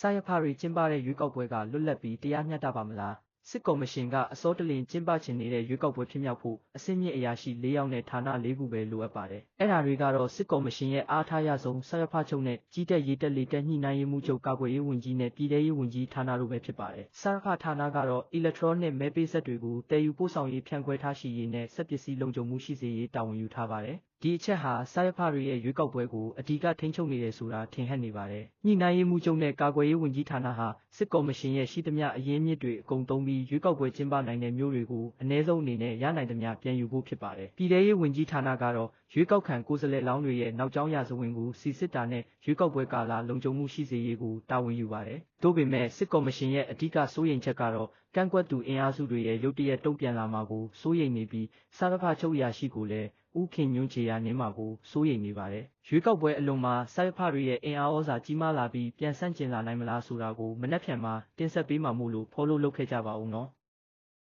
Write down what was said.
စာရဖတွေကျင်းပတဲ့ရွေးကောက်ပွဲကလွတ်လပ်ပြီးတရားမျှတပါမလားစစ်ကော်မရှင်ကအစောတလင်ကျင်းပချင်နေတဲ့ရွေးကောက်ပွဲဖြစ်မြောက်ဖို့အစင်းမြင့်အရာရှိ၄ယောက်နဲ့ဌာန၄ခုပဲလိုအပ်ပါတယ်။အဲ့ဒါတွေကတော့စစ်ကော်မရှင်ရဲ့အားထားရဆုံးစာရဖချုပ်နဲ့ကြီးတက်ရေးတက်လေတက်ညှိနှိုင်းရေးမှုချုပ်ကာကွယ်ရေးဝန်ကြီးနဲ့ပြည်ထရေးဝန်ကြီးဌာနတို့ပဲဖြစ်ပါတယ်။စာရဖဌာနကတော့ electronic မဲပေးဆက်တွေကိုတည်ယူပို့ဆောင်ရေးဖြန့်ခွဲထားရှိရေးနဲ့စက်ပစ္စည်းလုံခြုံမှုရှိစေရေးတာဝန်ယူထားပါတယ်။ဒီအချက်ဟာစာရဖတွေရဲ့ရွေးကောက်ပွဲကိုအဓိကထိန်းချုပ်နေတယ်ဆိုတာထင်ဟပ်နေပါတယ်။ညှိနှိုင်းရေးမှုချုပ်နဲ့ကာကွယ်ရေးဝန်ကြီးဌာနဟာစစ်ကော်မရှင်ရဲ့ရှိသမျှအရင်းမြစ်တွေအကုန်သုံးပြီးရွေးကောက်ပွဲကျင်းပနိုင်တဲ့မျိုးတွေကိုအ ਨੇ ဆုံးအနေနဲ့ရနိုင်သမျှပြန်ယူဖို့ဖြစ်ပါတယ်။ပြည်ထရေးဝန်ကြီးဌာနကတော့ရွေးကောက်ခံကိုယ်စားလှယ်လောင်းတွေရဲ့နောက်ကျောင်းရာဇဝင်ကိုစီစစ်တာနဲ့ရွေးကောက်ပွဲကာလလုံခြုံမှုရှိစေရေးကိုတာဝန်ယူပါတယ်။သို့ပေမဲ့စစ်ကော်မရှင်ရဲ့အဓိကစိုးရိမ်ချက်ကတော့ကန့်ကွက်သူအင်အားစုတွေရဲ့ရုတ်တရက်တုံ့ပြန်လာမှာကိုစိုးရိမ်နေပြီးစာရဖချုပ်ရာရှိကိုလည်း ဥခင်ညွန့်ချေရနင်းမှာကိုစိုးရိမ်နေပါတယ်။ရွေးကောက်ပွဲအလွန်မှာစာရဖတွေရဲ့အင်အားဩဇာကြီးမားလာပြီးပြန်ဆန့်ကျင်လာနိုင်မလားဆိုတာကိုမနှက်ဖြန်မှာတင်ဆက်ပေးမှာမို့လို့ဖော်လို့လုပ်ခဲ့ကြပါဦးနော်။